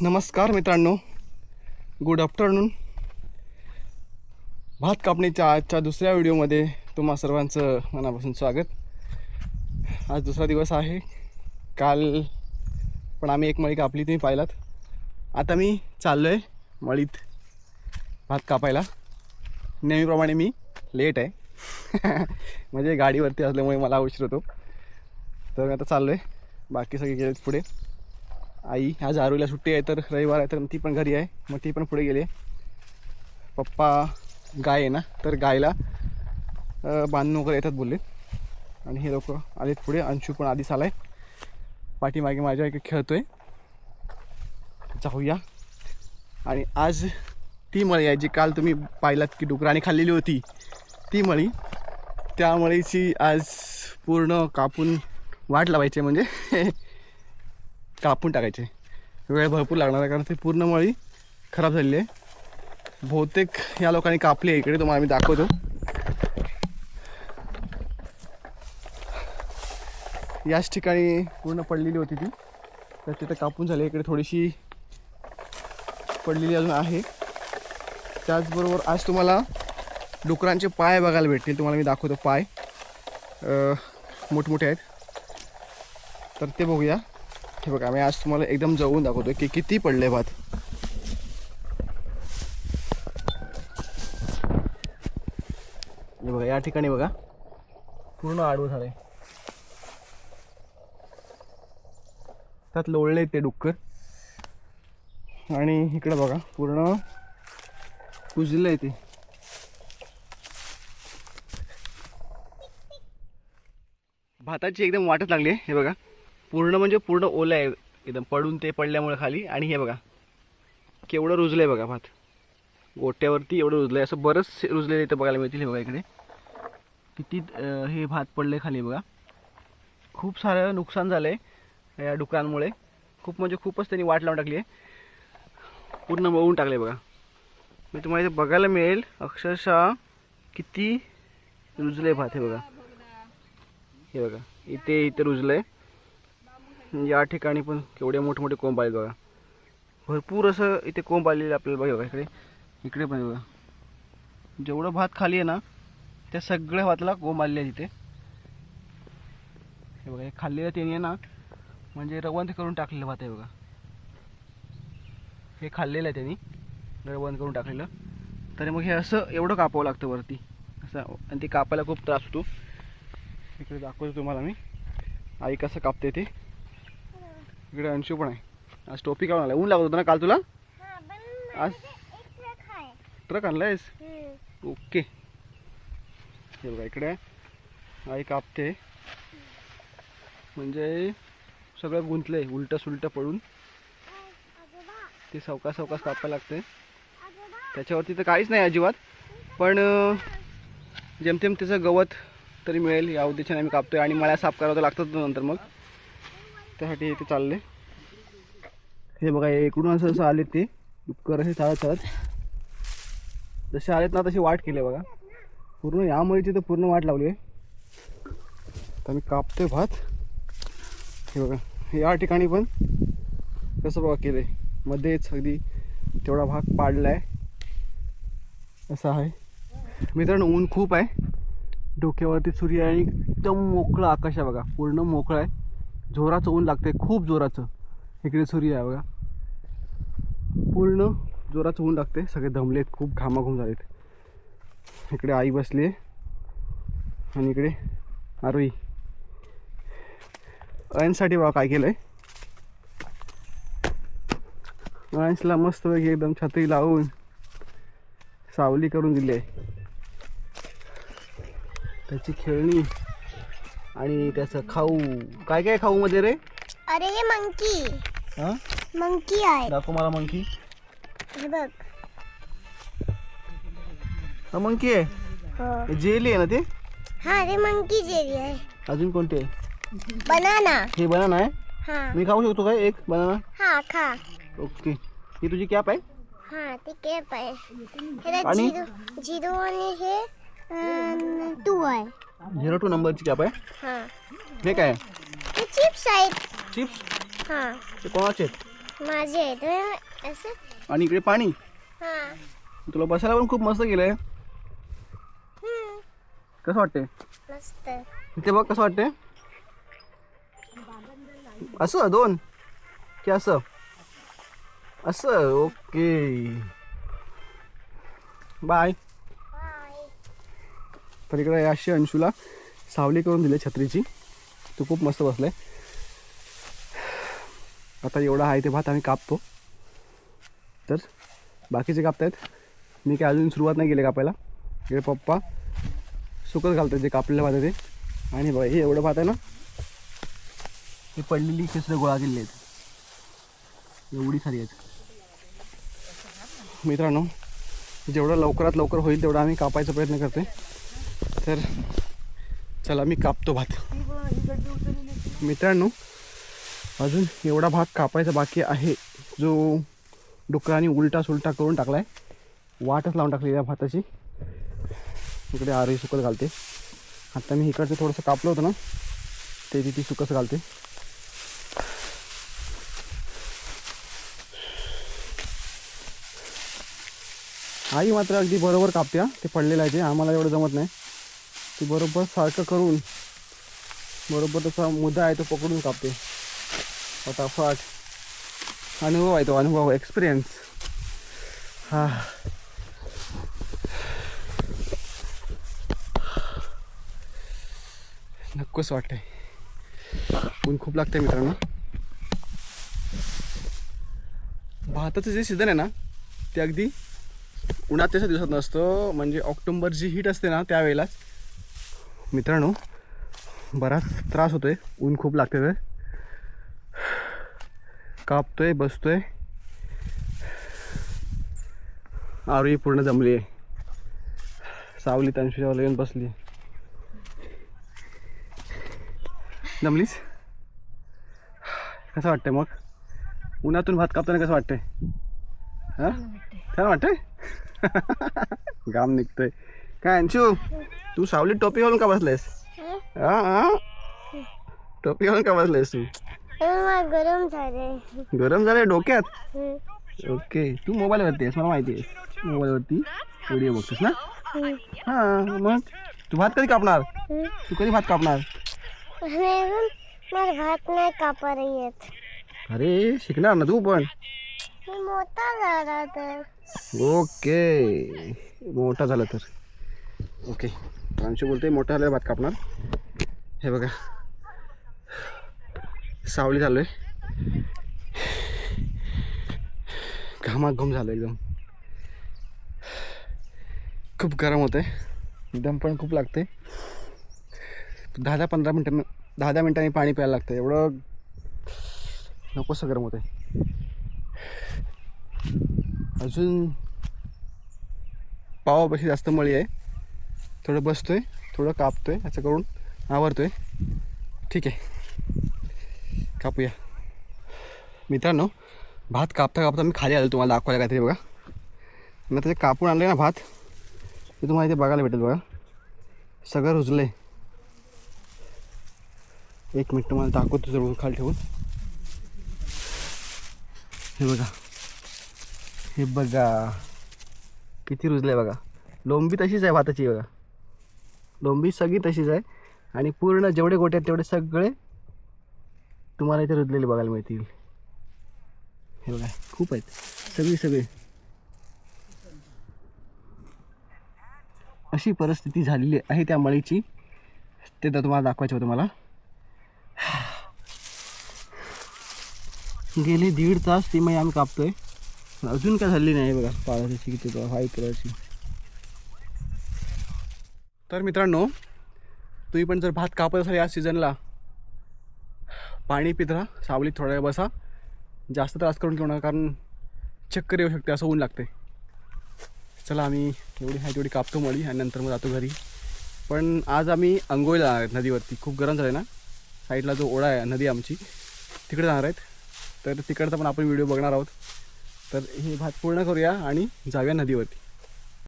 नमस्कार मित्रांनो. Good afternoon भात कापणीच्या आजच्या दुसऱ्या व्हिडिओमध्ये तुम्हा सर्वांचं मनापासून स्वागत. आज दुसरा दिवस आहे. काल पण आम्ही एक मळी कापली तुम्ही पाहिलात. आता मी चाललो आहे मळीत भात कापायला. नेहमीप्रमाणे मी लेट आहे. म्हणजे गाडीवरती असल्यामुळे मला उशीर होतो. तर मी आता चाललो आहे बाकी सगळे गेलेत पुढे. आई आज आरूला सुट्टी आहे तर रविवार आहे तर ती पण घरी आहे. मग ती पण पुढे गेली पप्पा गाय आहे ना तर गायला बांधणं बांधून वगैरे येतात बोलले. आणि हे लोक आलेत पुढे. अंशू पण आधीच आला आहे पाठीमागे माझ्या इकडे आहे जाऊया. आणि आज ती मळी आहे जी काल तुम्ही पाहिलात की डुकराने खाल्लेली होती. ती मळी. त्या मळीची आज पूर्ण कापून वाट लावायची आहे म्हणजे. कापून टाकायचे. वेळ भरपूर लागणार आहे कारण ते पूर्ण मळी खराब झालेली आहे. बहुतेक या लोकांनी कापली आहे इकडे तुम्हाला मी दाखवतो. याच ठिकाणी पूर्ण पडलेली होती ती. तर तिथं कापून झाली इकडे थोडीशी पडलेली अजून आहे. त्याचबरोबर आज तुम्हाला डुकरांचे पाय बघायला भेटतील. तुम्हाला मी दाखवतो पाय. मोठमोठे आहेत. तर ते बघूया. हे बघा मी आज तुम्हाला एकदम जवळून दाखवतो की किती पडले भात. हे बघा या ठिकाणी बघा पूर्ण आडवं झालंय. त्यात लोळले ते डुक्कर. आणि इकडे बघा पूर्ण कुजलं आहे ते. भाताची एकदम वाटत लागली आहे हे बघा. पूर्ण म्हणजे पूर्ण ओलं आहे एकदम पडून ते पडल्यामुळे खाली. आणि हे बघा केवढं रुजलं आहे बघा भात. गोट्यावरती एवढं रुजलं आहे असं बरंच रुजलेलं इथं बघायला मिळतील हे बघा इकडे. किती हे भात पडले खाली बघा. खूप सारं नुकसान झालं आहे या डुकरांमुळे खूप म्हणजे खूपच त्यांनी वाट लावून टाकली आहे पूर्ण मळून टाकले बघा. मी तुम्हाला इथे बघायला मिळेल अक्षरशः किती रुजले भात हे बघा. हे बघा इथे इथे रुजलं आहे या ठिकाणी पण केवढे मोठमोठे कोंब आले बघा. भरपूर असं इथे कोंब आलेले आपल्याला बघा इकडे. इकडे पण बघा. जेवढं भात खाली आहे ना त्या सगळ्या भाताला कोंब आलेले आहे तिथे हे बघा हे खाल्लेलं त्यांनी आहे ना म्हणजे रवंथ करून टाकलेलं भात आहे बघा. हे खाल्लेलं आहे त्यांनी रवंथ करून टाकलेलं. तर मग हे असं एवढं कापावं लागतं वरती. असं आणि ते कापायला खूप त्रास होतो. इकडे दाखवतो तुम्हाला मी. आई कसं कापते ते. इकडे अंशू पण आहे. आज टोपी काढून आला ऊन लागत होतं ना काल तुला? आज ट्रक आणलायस? ओके. हे बघा इकडे आई कापते. म्हणजे सगळं गुंतलंय उलटं सुलटं पडून. ते सावकाश सावकाश कापायला लागते त्याच्यावरती तर काहीच नाही अजिबात. पण जेमतेम त्याचं गवत तरी मिळेल. या उद्देशाने आम्ही कापतोय आणि मळ्या साफ करावं तर लागतात नंतर मग. त्यासाठी ते चालले. हे बघा इकडून असं असं आले ते. डुक्कर असे चालत चालत. जसे आलेत ना तशी वाट केली बघा. पूर्ण या तिथं तर पूर्ण वाट लावली आहे. तर मी कापतोय भात. हे बघा या ठिकाणी पण कसं बघा केलं आहे मध्येच अगदी तेवढा भाग पाडला आहे असा आहे. मित्रांनो ऊन खूप आहे. डोक्यावरती सूर्य आहे आणि एकदम मोकळं आकाश आहे बघा. पूर्ण मोकळं आहे. जोराचं ऊन लागतंय खूप जोराचं. इकडे सूर्य आहे बघा. पूर्ण जोराचं ऊन लागते सगळे दमलेत खूप घामाघूम झालेत. इकडे आई बसली आहे. आणि इकडे आरोई. अयन्ससाठी बघा काय केलंय? अयन्सला मस्तपैकी एकदम छत्री लावून सावली करून दिली आहे. त्याची खेळणी आणि त्याचं खाऊ. काय काय खाऊ मध्ये रे? अरे हे मंकी. हा? मंकी आहे. दाखव मला मंकी. हे बघ. हा मंकी आहे. हो. जेली आहे ना ते? हा ते मंकी जेली आहे. अजून कोणते? आहे बनाना. हे बनाना आहे? हा. मी खाऊ शकतो काय? एक बनाना? हा खा. ओके. ही तुझी कॅप आहे? हा ते केप आहे. आणि? झिरो झिरो आणि हे अं, टू आहे. झिरो टू नंबरची कॅप आहे? हा. हे काय? हे चिप्स आहेत. चिप्स? हा. ते कोणाचे आहेत? माझे आहेत असं? आणि इकडे पाणी? हा. तुला बसायला पण खूप मस्त हम्म, कसं वाटते मस्त. इथे बघ कसं वाटते असं दोन? की असं? असं ओके. बाय. तर इकडे अशी अंशूला सावली करून दिली छत्रीची. तू खूप मस्त बसलाय. आता एवढा आहे ते भात आम्ही कापतो. तर बाकीचे कापतायत. मी काय अजून सुरुवात नाही केली कापायला. इकडे पप्पा सुकत घालतात जे कापलेलं भात आहे ते. आणि बघा हे एवढं भात आहे ना हे पडलेली खेसरं गोळा केलेली आहेत. एवढी सारी आहेत. मित्रांनो जेवढं लवकरात लवकर होईल तेवढा आम्ही कापायचा प्रयत्न करते तर चला मी कापतो भात. मित्रांनो अजून एवढा भात कापायचा बाकी आहे. जो डुकराने उलटा सुलटा करून टाकला आहे वाटच लावून टाकली या भाताची. इकडे आरही सुकत घालते. आता मी इकडचं थोडंसं कापलं होतं ना ते तिथे सुकत घालते. आई मात्र अगदी बरोबर कापते ते पडलेलं आहे ते. आम्हाला एवढं जमत नाही. ती बरोबर सारखं करून बरोबर त्याचा मुद्दा आहे तो पकडून कापते. फटाफट. अनुभव आहे तो अनुभव एक्सपिरियन्स हा. नक्कोच वाटतंय. ऊन खूप लागतंय मित्रांनो. भाताचं जे सीझन आहे ना ते अगदी उन्हात्याच्या दिवसात नसतं म्हणजे ऑक्टोंबर जी हीट असते ना त्यावेळेलाच. मित्रांनो बराच त्रास होतोय. ऊन खूप लागते तर कापतोय बसतोय. आरोही पूर्ण जमली आहे सावली तंशुच्यावर येऊन बसली जमलीस? कसं वाटतंय मग? उन्हातून भात कापताना कसं वाटतंय? हां? छान वाटतंय? घाम निघतोय. काय अंशू? तू सावली टोपी घालून का बसलेस? हं? हा हा? टोपी घालून का बसलेस तू? गरम झाले गरम झालंय डोक्यात? ओके तू मोबाईलवरती आहेस मला माहिती आहे मोबाईलवरती व्हिडिओ बघतोस ना? हं, मग? तू भात कधी कापणार. तू कधी भात कापणार? मला भात नाही कापायला येत. अरे शिकणार ना तू पण. मोठा झाला तर. ओके मोठा झाला तर. ओके. अंशू बोलते मोठं झालं भात कापणार. हे बघा. सावली चालू आहे घामाघूम झालं एकदम. खूप गरम होते दम पण खूप लागते दहा दहा पंधरा मिनटं दहा दहा मिनटांनी पाणी प्यायला लागतं एवढं नकोसं गरम होतं अजून पावापेक्षा जास्त मळी आहे. थोडं बसतो आहे थोडं कापतो आहे असं करून आवरतो आहे ठीक आहे. कापूया. मित्रांनो भात कापता कापता मी खाली आलो तुम्हाला दाखवायला काहीतरी बघा. मग त्याचे कापून आणले ना भात ते तुम्हाला इथे बघायला भेटेल बघा. सगळं रुजलं आहे एक मिनिट तुम्हाला दाखवतो जरूर खाली ठेवून. हे बघा. हे बघा. किती रुजलं आहे बघा. लोंबी तशीच आहे भाताची बघा. लोंबी सगळी तशीच आहे. आणि पूर्ण जेवढे गोटे आहेत तेवढे सगळे तुम्हाला इथे रुजलेले बघायला मिळतील. हे बघा खूप आहेत. सगळी सगळी. अशी परिस्थिती झालेली आहे त्या मळीची. ते तर तुम्हाला दाखवायचं होतं मला. गेले दीड तास ती मळी आम्ही कापतोय. अजून काय झाली नाही बघा. पाळाची किती व्हाईट कलरची तर मित्रांनो तुम्ही पण जर भात कापत असाल या सीझनला पाणी पित राहा सावलीत थोडा वेळ बसा. जास्त त्रास करून घेऊ नका कारण चक्कर येऊ शकते असं ऊन लागते. चला आम्ही एवढी आहे तेवढी कापतो मळी आणि नंतर मग जातो घरी. पण आज आम्ही अंघोळीला जाणार आहेत नदीवरती. खूप गरम झालं आहे ना? साईडला जो ओढा आहे नदी आमची तिकडे जाणार आहेत. तर तिकडचा पण आपण व्हिडिओ बघणार आहोत. तर हे भात पूर्ण करूया आणि जाऊया नदीवरती.